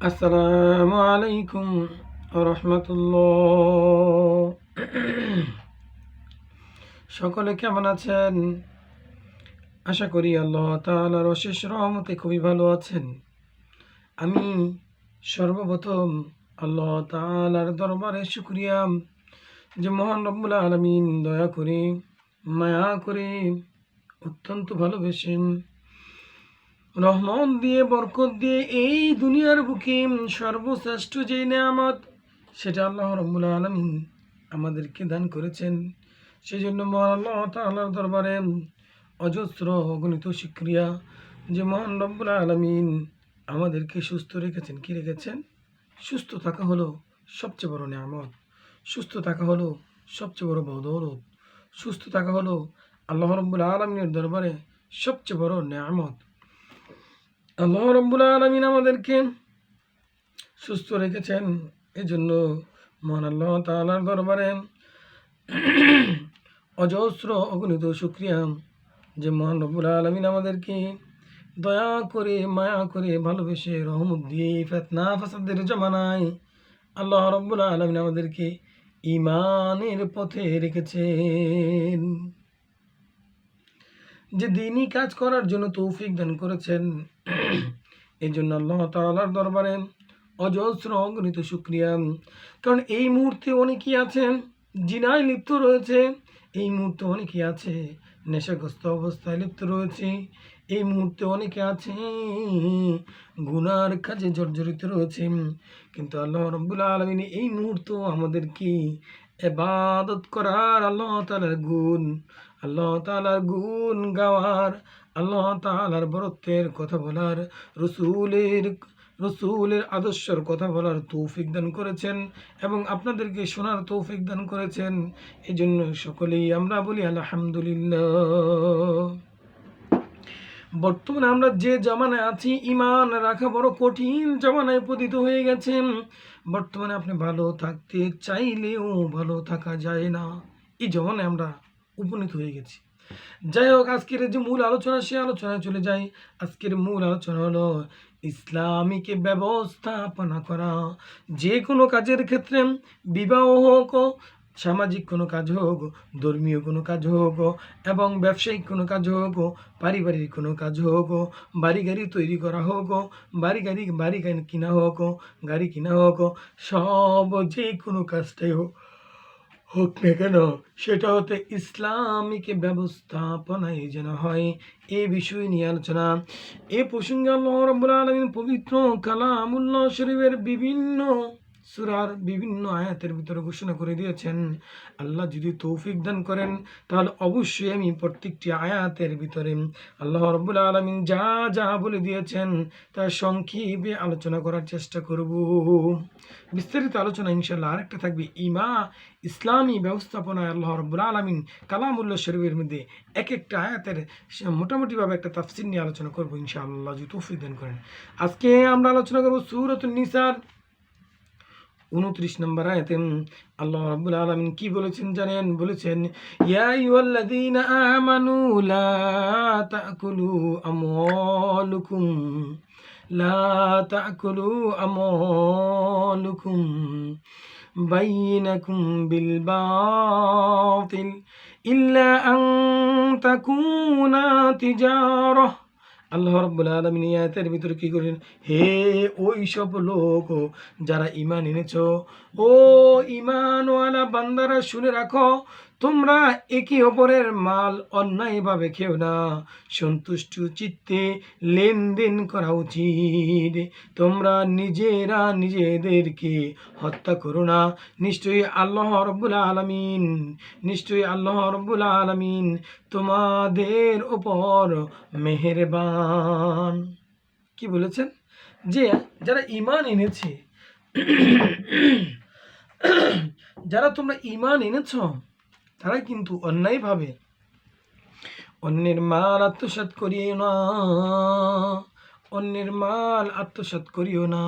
আসসালামু আলাইকুম রহমতুল্লাহ। সকলে কেমন আছেন? আশা করি আল্লাহ তাআলার অশেষ রহমতে খুবই ভালো আছেন। আমি সর্বপ্রথম আল্লাহ তাআলার দরবারে শুক্রিয়া যে মহান রব্বুল আলমিন দয়া করে, মায়া করে অত্যন্ত ভালোবেসেন। রহমত দিয়ে, বরকত দিয়ে এই দুনিয়ার বুকে সর্বশ্রেষ্ঠ যে নেয়ামত, সেটা আল্লাহ রব্বুল আলমিন আমাদেরকে দান করেছেন। সেই জন্য আল্লাহ তাআলার দরবারে অজস্র অগণিত শিক্রিয়া যে মহান রব্বুল আলমিন আমাদেরকে সুস্থ রেখেছেন। কি রেখেছেন? সুস্থ থাকা হলো সবচেয়ে বড় নেয়ামত। সুস্থ থাকা হলো সবচেয়ে বড় বদৌলত। সুস্থ থাকা হলো আল্লাহ রব্বুল আলমিনের দরবারে সবচেয়ে বড় নেয়ামত। আল্লাহ রব্বুল আলমিন আমাদেরকে সুস্থ রেখেছেন। এই জন্য মহান আল্লাহ তালার দরবারে অজস্র অগণিত শুক্রিয়া। যে মহান রব্বুল আলমিন আমাদেরকে দয়া করে, মায়া করে ভালোবেসে রহমত দিয়ে ফেতনা ফাসাদের জমানায় আল্লাহ রব্বুল আলমিন আমাদেরকে ইমানের পথে রেখেছেন। যে দিনই কাজ করার জন্য তৌফিক দান করেছেন, এই জন্য আল্লাহ তালার দরবারে অজস্র অগণিত শুক্রিয়া। কারণ এই মুহূর্তে অনেকেই আছেন, জিনায় লিপ্ত রয়েছে, এই মুহূর্তে অনেকে আছে, নেশাগ্রস্ত অবস্থায় লিপ্ত রয়েছে, এই মুহূর্তে অনেকে আছে, গুনার কাজে জর্জরিত রয়েছে। কিন্তু আল্লাহ রব্বুল আলমিন এই মুহূর্ত আমাদেরকে এবাদত করার আল্লাহ তালার গুণ আল্লাহ তালার গুণ গাওয়ার, আল্লাহ তালার বরত্বের কথা বলার, রসুলের রসুলের আদর্শের কথা বলার তৌফিক দান করেছেন এবং আপনাদেরকে শোনার তৌফিক দান করেছেন। এই জন্য সকলেই আমরা বলি আলহামদুলিল্লাহ। বর্তমানে আমরা যে জামানায় আছি ইমান রাখা বড় কঠিন জামানায় পতিত হয়ে গেছে বর্তমানে আপনি ভালো থাকতে চাইলেও ভালো থাকা যায় না। এই জমানায় আমরা উপনীত হয়ে গেছি। যাই হোক, আজকের যে মূল আলোচনা সে আলোচনায় চলে যাই। আজকের মূল আলোচনা হলো ইসলামিক ব্যবস্থাপনা করা। যে কোনো কাজের ক্ষেত্রে বিবাহ হোক, সামাজিক কোনো কাজ হোক, ধর্মীয় কোনো কাজ হোক, এবং ব্যবসায়িক কোনো কাজ হোক, পারিবারিক কোনো কাজ হোক, বাড়ি গাড়ি তৈরি করা হোক, বাড়ি গাড়ি, বাড়ি কিনা হোক, গাড়ি কিনা হোক, সব যে কোনো কাজটাই হোক। হোক না কেন, সেটা হতে ইসলামিক ব্যবস্থাপনায় যেন হয়, এ বিষয় নিয়ে আলোচনা। এ প্রসঙ্গে আল্লাহ রব্বুল আলমিন পবিত্র কালামুল্লাহ শরীফের বিভিন্ন সুরার বিভিন্ন আয়াতের ভিতরে ঘোষণা করে দিয়েছেন। আল্লাহ যদি তৌফিক দান করেন, তাহলে অবশ্যই আমি প্রত্যেকটি আয়াতের ভিতরে আল্লাহ রব্বুল আলমিন যা যা বলে দিয়েছেন তার সংক্ষেপে আলোচনা করার চেষ্টা করব। বিস্তারিত আলোচনা ইনশাল্লাহ আরেকটা থাকবে, ইমা ইসলামী ব্যবস্থাপনায় আল্লাহ রব্বুল আলমিন কালামুল্লাহ শরীফের মধ্যে এক একটা আয়াতের মোটামুটিভাবে একটা তাফসির নিয়ে আলোচনা করব ইনশাআল্লাহ, যদি তৌফিক দান করেন। আজকে আমরা আলোচনা করব সুরত নিসার। উনত্রিশ নম্বর আয়াতে আল্লাহ রাব্বুল আলামিন কি বলেছেন জানেন? বলেছেন, ইয়া আইয়ুহাল্লাযীনা আমানু লা তাকুলু আমওয়ালুকুম, লা তাকুলু আমওয়ালুকুম বাইনাকুম বিল বাতিল ইল্লা আন তাকুনা তিজারাহ। আল্লাহ রব্বুল আলমিন আয়াতের ভিতরে কী করেন? হে ওই সব লোক, যারা ইমান এনেছ, ও ইমানওয়ালা বান্দারা শুনে রাখো তোমরা একে অপরের মাল অন্যায়ভাবে খেও না। সন্তুষ্ট চিত্তে লেনদেন করা উচিত। তোমরা নিজেরা নিজেদেরকে হত্যা করো না। নিশ্চয়ই আল্লাহ রব্বুল আলমিন, নিশ্চয়ই আল্লাহ রব্বুল আলমিন তোমাদের ওপর মেহেরবান। কি বলেছেন? যে যারা ইমান এনেছে, যারা তোমরা ইমান এনেছ তারা কিন্তু অন্যায়ভাবে অন্যের মাল আত্মসাত করিও না, অন্যের মাল আত্মসাত করিও না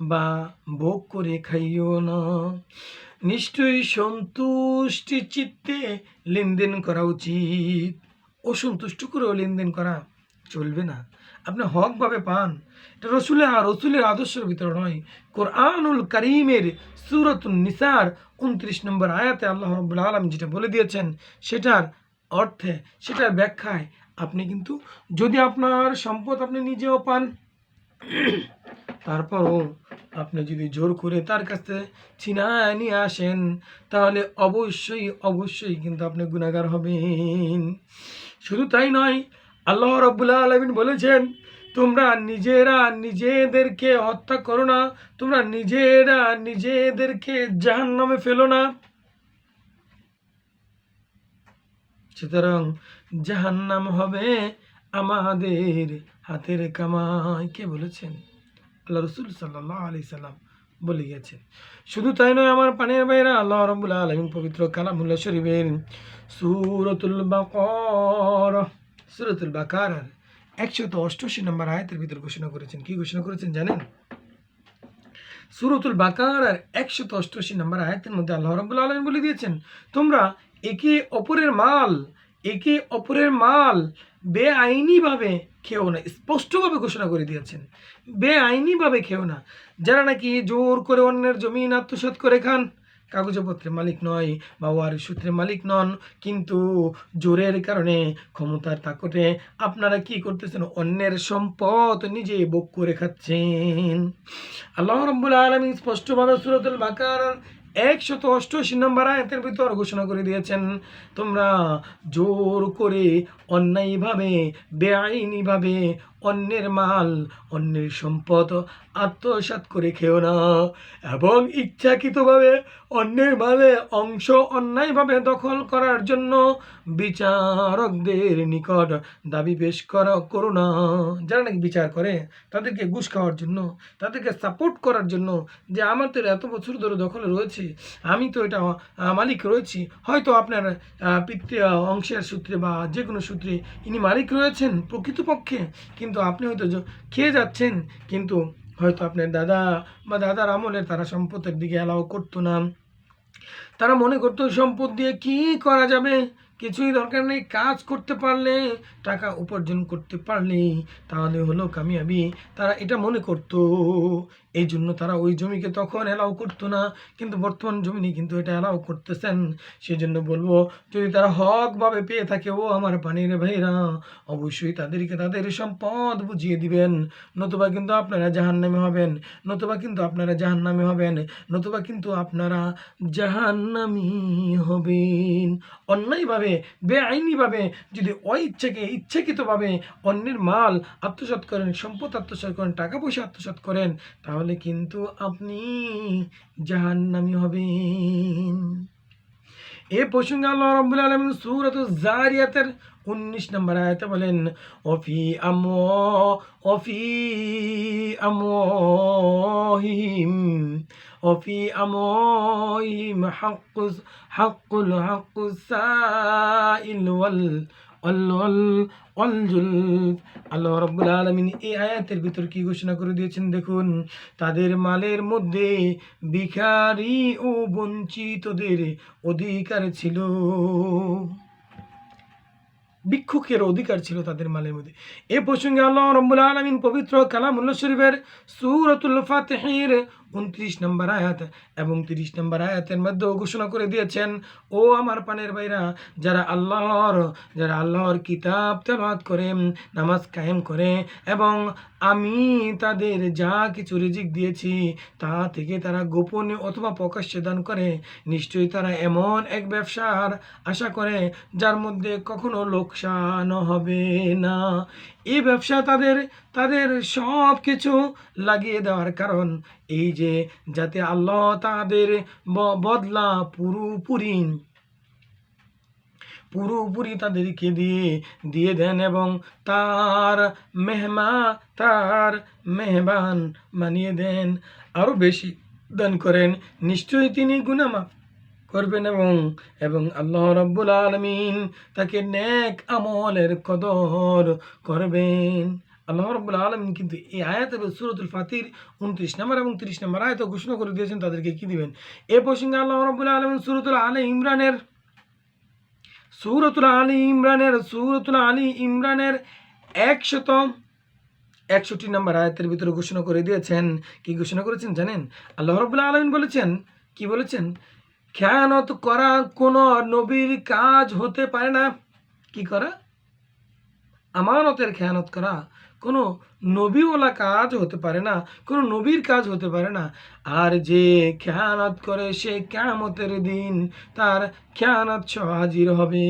বা ভোগ করে খাইও না। নিশ্চয়ই সন্তুষ্টি চিত্তে লেনদেন করা উচিত। অসন্তুষ্ট করেও লেনদেন করা চলবে না। আপনি হকভাবে পান। এটা রসুলের রসুলের আদর্শের ভিতরে নয়। কোরআনুল করিমের সুরতুল নিসার উনত্রিশ নম্বর আয়াতে আল্লাহ রব্বুল আলম যেটা বলে দিয়েছেন, সেটার অর্থে, সেটার ব্যাখ্যায় আপনি কিন্তু যদি আপনার সম্পদ আপনি নিজেও পান, তারপরও আপনি যদি জোর করে তার কাছে ছিনায় নিয়ে আসেন, তাহলে অবশ্যই অবশ্যই কিন্তু আপনি গুণাগার হবেন। শুধু তাই নয় আল্লাহ রব্বুল্লাহ আলমিন বলেছেন, তোমরা নিজেরা নিজেদেরকে হত্যা করো না, তোমরা নিজেরা নিজেদেরকে জাহান নামে ফেলো না। সুতরাং জাহান্নাম হবে আমাদের হাতের কামাই, কে বলেছেন? আল্লাহ রসুল সাল্লাহ আলি সাল্লাম বলে গেছেন শুধু তাই নয়, আমার পানের বাইরা আল্লাহ রবুল্লাহ আলমিন পবিত্র কালামুল্লাহ শরীফের সুরতুল বাকর সুরতুল বাকার একশত অষ্টআশি নম্বর আয়াতের ভিতর ঘোষণা করেছেন। কি ঘোষণা করেছেন জানেন? সুরতুল বাকার একশত অষ্টআশি নম্বর আয়াতের মধ্যে আল্লাহ রবুল্লা আলম বলে দিয়েছেন, তোমরা একে অপরের মাল, একে অপরের মাল বেআইনিভাবে খেও না। স্পষ্টভাবে ঘোষণা করে দিয়েছেন। বেআইনিভাবে খেও না। যারা নাকি জোর করে অন্যের জমিন আত্মসাৎ করে খান কাগজপত্রের মালিক নয় বা ওয়ারিশ সূত্রের মালিক নন। কিন্তু জোরের কারণে ক্ষমতার তাকতে আপনারা কি করতেছেন? অন্যের সম্পদ নিজে ভোগ করে খাচ্ছেন। আল্লাহ রব্বুল আলমী স্পষ্টভাবে সুরতুল বাকার একশত অষ্টআশি নম্বর আয়াতের ভিতর ঘোষণা করে দিয়েছেন, তোমরা জোর করে অন্যায়ভাবে, বেআইনিভাবে, অন্যের মাল, অন্যের সম্পদ আত্মসাৎ করে খেও না। এবং ইচ্ছাকৃতভাবে অন্যের মালে অংশ অন্যায়ভাবে দখল করার জন্য বিচারকদের নিকট দাবি পেশ করা, করো না। যারা নাকি বিচার করে, তাদেরকে ঘুষ খাওয়ার জন্য, তাদেরকে সাপোর্ট করার জন্য যে আমার তো এত বছর ধরে দখলে রয়েছে, আমি তো এটা মালিক রয়েছি, হয়তো আপনার পিতৃ অংশের সূত্রে বা যে কোনো সূত্রে ইনি মালিক রয়েছেন প্রকৃতপক্ষে। কিন্তু আপনি হয়তো খেয়ে যাচ্ছেন, কিন্তু হয়তো আপনার দাদা বা দাদার আমলের তারা সম্পদের দিকে অ্যালাউ করতো না। তারা মনে করতো, সম্পদ দিয়ে কি করা যাবে? কিছুই দরকার নেই, কাজ করতে পারলে, টাকা উপার্জন করতে পারলে তাহলে হলো কামিয়াবি। তারা এটা মনে করতো। এই জন্য তারা ওই জমিকে তখন অ্যালাউ করতো না। কিন্তু বর্তমান জমি কিন্তু এটা অ্যালাউ করতেছেন। সেই জন্য বলব, যদি তারা হকভাবে পেয়ে থাকে, ও আমার পানির ভাইরা, অবশ্যই তাদেরকে তাদের সম্পদ বুঝিয়ে দিবেন। নতুবা কিন্তু আপনারা জাহান্নামে হবেন, নতুবা কিন্তু আপনারা জাহান্নামে হবেন, নতুবা কিন্তু আপনারা জাহান্নামি হবেন। অন্যায়ভাবে, বেআইনিভাবে, যদি অইচ্ছাকে ইচ্ছাকৃতভাবে অন্যের মাল আত্মসাৎ করেন, সম্পদ আত্মসাৎ করেন, টাকা পয়সা আত্মসাৎ করেন, তাহলে কিন্তু আপনি জাহান্নামি হবেন। এ প্রসঙ্গে আল্লাহ রাব্বুল আলামিন সূরাত জারিয়াতের 19 নম্বর আয়াতে বলেন অফি আমো অফি আমোহিম অফি আমোহিম হাক্কুস, হাক্কুল হাক্কুস সাইল ওয়াল আল্লাহ রাব্বুল আলামিন এই আয়াতের ভিতর কি ঘোষণা করে দিয়েছেন দেখুন। তাদের মালের মধ্যে ভিখারি ও বঞ্চিতদের অধিকার ছিল। ভিক্ষুকের অধিকার ছিল তাদের মালের মধ্যে। এ প্রসঙ্গে আল্লাহ রব্বুল আলমিন পবিত্র কালামুল্লাহ শরীফের সুরতুল ফাতেহির উনত্রিশ নম্বর আয়াত এবং তিরিশ নম্বর আয়াতের মধ্যেও ঘোষণা করে দিয়েছেন, ও আমার পানের ভাইরা, যারা আল্লাহর যারা আল্লাহর কিতাব তেলাওয়াত করে, নামাজ কায়েম করে এবং আমি তাদের যা কিছু রিজিক দিয়েছি, তা থেকে তারা গোপনে অথবা প্রকাশ্যে দান করে, নিশ্চয়ই তারা এমন এক ব্যবসার আশা করে, যার মধ্যে কখনো লোকসান হবে না। এই ব্যবসা তাদের তাদের সব কিছু লাগিয়ে দেওয়ার কারণ। এই যে যাতে আল্লাহ তাদের বদলা পুরোপুরি পুরোপুরি তাদেরকে দিয়ে দিয়ে দেন এবং তার মেহমা, তার মেহমান মানিয়ে দেন। আরও বেশি দান করেন। নিশ্চয়ই তিনি গুনামাফ। করবেন এবং এবং আল্লাহ রব্বুল আলমিন তাকে নেক আমলের কদর করবেন। আল্লাহ রব্বুল আলমিন কিন্তু এই আয়াত এবং সুরতুল ফাতির উনত্রিশ নম্বর এবং তিরিশ নম্বর আয়াত ঘোষণা করে দিয়েছেন, তাদেরকে কি দিবেন? এ প্রসঙ্গে আল্লাহ রব্বুল আলমিন সুরতুল আলে ইমরানের, সুরতুল আলী ইমরানের, সুরতুল আলী ইমরানের একশত, একষট্টি নম্বর আয়াতের ভিতরে ঘোষণা করে দিয়েছেন। কি ঘোষণা করেছেন জানেন? আল্লাহ রবুল্লাহ আলমিন বলেছেন, কি বলেছেন? খেয়ানত করা কোনো নবীর কাজ হতে পারে না। কি করা? আমানতের খেয়ানত করা। কোনো নবীওয়ালা কাজ হতে পারে না, কোনো নবীর কাজ হতে পারে না। আর যে খেয়ানত করে সে কেয়ামতের দিন তার খেয়ানত হাজির হবে।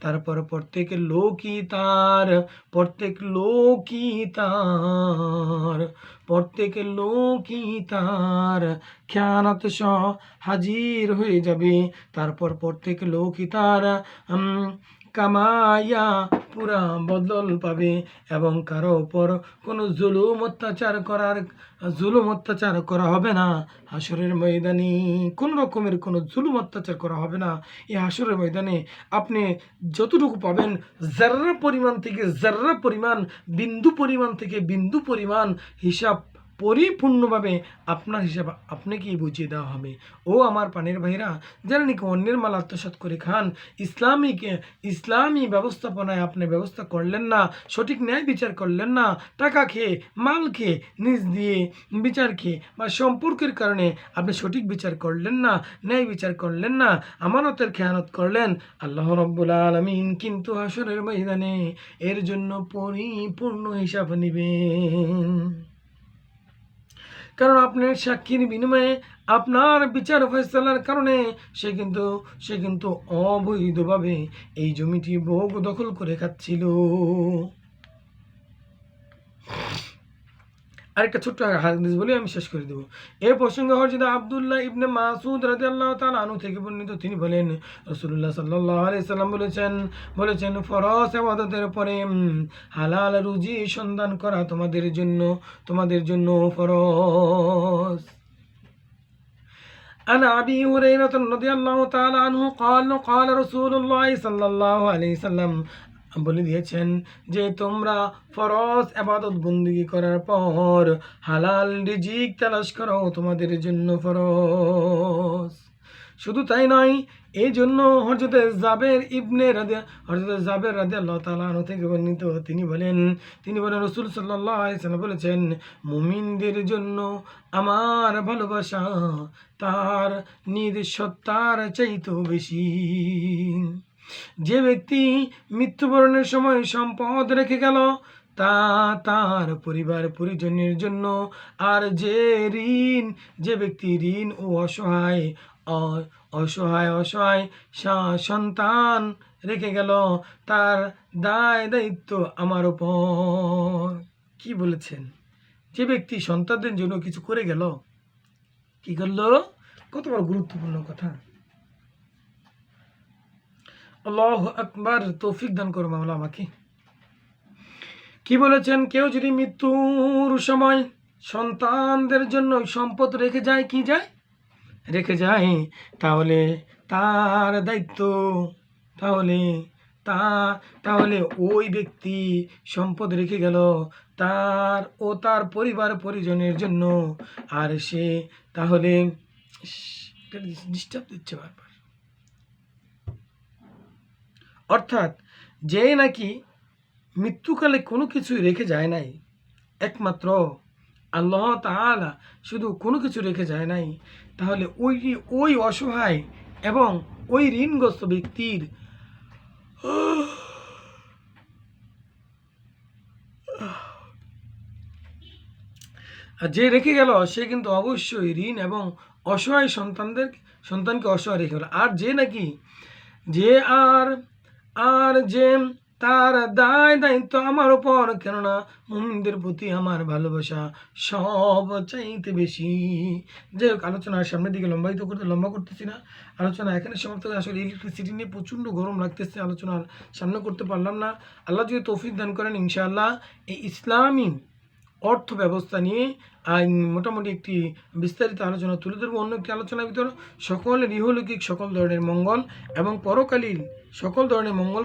তারপর প্রত্যেক লোকই তার, প্রত্যেক লোকই তার, প্রত্যেক লোকই তার খেয়ানত হাজির হয়ে যাবে। তারপর প্রত্যেক লোকই তার কামাইয়া পুরা বদল পাবে এবং কারও ওপর কোনো জুলুম অত্যাচার করার, জুলুম অত্যাচার করা হবে না। হাসরের ময়দানে কোন রকমের কোনো জুলুম অত্যাচার করা হবে না। এই হাসরের ময়দানে আপনি যতটুকু পাবেন জার্রা পরিমাণ থেকে জার্রা পরিমাণ, বিন্দু পরিমাণ থেকে বিন্দু পরিমাণ হিসাব পরিপূর্ণভাবে আপনার হিসাব আপনাকেই বুঝিয়ে দেওয়া হবে। ও আমার পানের ভাইরা, যারা নাকি অন্যের মাল আত্মসাৎ করে খান, ইসলামিক, ইসলামী ব্যবস্থাপনায় আপনি ব্যবস্থা করলেন না, সঠিক ন্যায় বিচার করলেন না, টাকা খেয়ে, মাল খেয়ে, নিজ দিয়ে বিচার খেয়ে বা সম্পর্কের কারণে আপনি সঠিক বিচার করলেন না, ন্যায় বিচার করলেন না, আমানতের খেয়ানত করলেন, আল্লাহ রব্বুল আলমিন কিন্তু হাসরের ময়দানে এর জন্য পরিপূর্ণ হিসাব নেবেন। কারণ আপনার সাক্ষীর বিনিময়ে আপনার বিচার ফয়সালার কারণে সে কিন্তু সে কিন্তু অবৈধভাবে এই জমিটি ভোগ দখল করে খাচ্ছিল। আরেকটা ছোট্ট হাদিস বলে আমি শেষ করে দেবো এ প্রসঙ্গে হরজিদ আবদুল্লাহ ইবনে মাসুদ রাজি আল্লাহ তাল আনু থেকে বর্ণিত তিনি বলেন রসুল্লাহ সাল্লাহ আলাইসাল্লাম বলেছেন বলেছেন ফরস আবাদতের পরে উম, হালাল রুজি সন্ধান করা তোমাদের জন্য তোমাদের জন্য ফরস عن أبي هريرة رضي الله تعالى عنه قال قال رسول الله صلى الله عليه وسلم বলে দিয়েছেন যে তোমরা ফরজ আবাদত বন্দিগি করার পর হালাল রিজিক তালাশ করো, তোমাদের জন্য ফরজ। শুধু তাই নয় এই জন্য হরজতে জাবের ইবনে রাদে হরজতে জাবের রাদে আল্লাহ তালা থেকে বর্ণিত তিনি বলেন তিনি বলেন, রসুল সাল্লাহ বলেছেন, মুমিনদের জন্য আমার ভালোবাসা তার নিজ সত্তার চাইতেও বেশি। যে ব্যক্তি মৃত্যুবরণের সময় সম্পদ রেখে গেল, তা তার পরিবার পরিজনের জন্য। আর যে ঋণ, যে ব্যক্তি ঋণ ও অসহায় অসহায় অসহায় সন্তান রেখে গেল, তার দায় দায়িত্ব আমার ওপর কি বলেছেন? যে ব্যক্তি সন্তানদের জন্য কিছু করে গেল, কি করল? কত বড় গুরুত্বপূর্ণ কথা। আল্লাহ আকবার, তৌফিক দান করো মাওলা আমাকে। কি বলেছেন, কেউ যদি মৃত্যুর সময় সন্তানদের জন্য সম্পদ রেখে যায়, কি যায়? রেখে যায়, তাহলে তার দায়িত্ব, তাহলে তা, তাহলে ওই ব্যক্তি সম্পদ রেখে গেল তার ও তার পরিবার পরিজনের জন্য। আর সে তাহলে ডিস্টার্ব দিচ্ছে বারবার। অর্থাৎ যে নাকি মৃত্যুকালে কোনো কিছুই রেখে যায় নাই, একমাত্র আল্লাহ তাআলা শুধু কোনো কিছু রেখে যায় নাই, তাহলে ওই ওই অসহায় এবং ওই ঋণগ্রস্ত ব্যক্তির আর যে রেখে গেল, সে কিন্তু অবশ্যই ঋণ এবং অসহায় সন্তানদের, সন্তানকে অসহায় রেখে গেল। আর যে নাকি যে আর আর যে তার দায় দায়িত্ব আমার ওপর কেননা মুমিনদের প্রতি আমার ভালোবাসা সব চাইতে বেশি। যাই হোক আলোচনার সামনের দিকে লম্বায়িত করতে, লম্বা করতেছি না। আলোচনা এখানে সমাপ্ত আসলে ইলেকট্রিসিটি নিয়ে প্রচণ্ড গরম লাগতেছে, আলোচনার সামনে করতে পারলাম না। আল্লাহ যদি তৌফিক দান করেন, ইনশাআল্লাহ এই ইসলামী অর্থ ব্যবস্থা নিয়ে মোটামুটি একটি বিস্তারিত আলোচনা তুলে ধরবো অন্য একটি আলোচনার ভিতরে। সকল ইহলৌকিক, সকল ধরনের মঙ্গল এবং পরকালীন সকল ধরনের মঙ্গল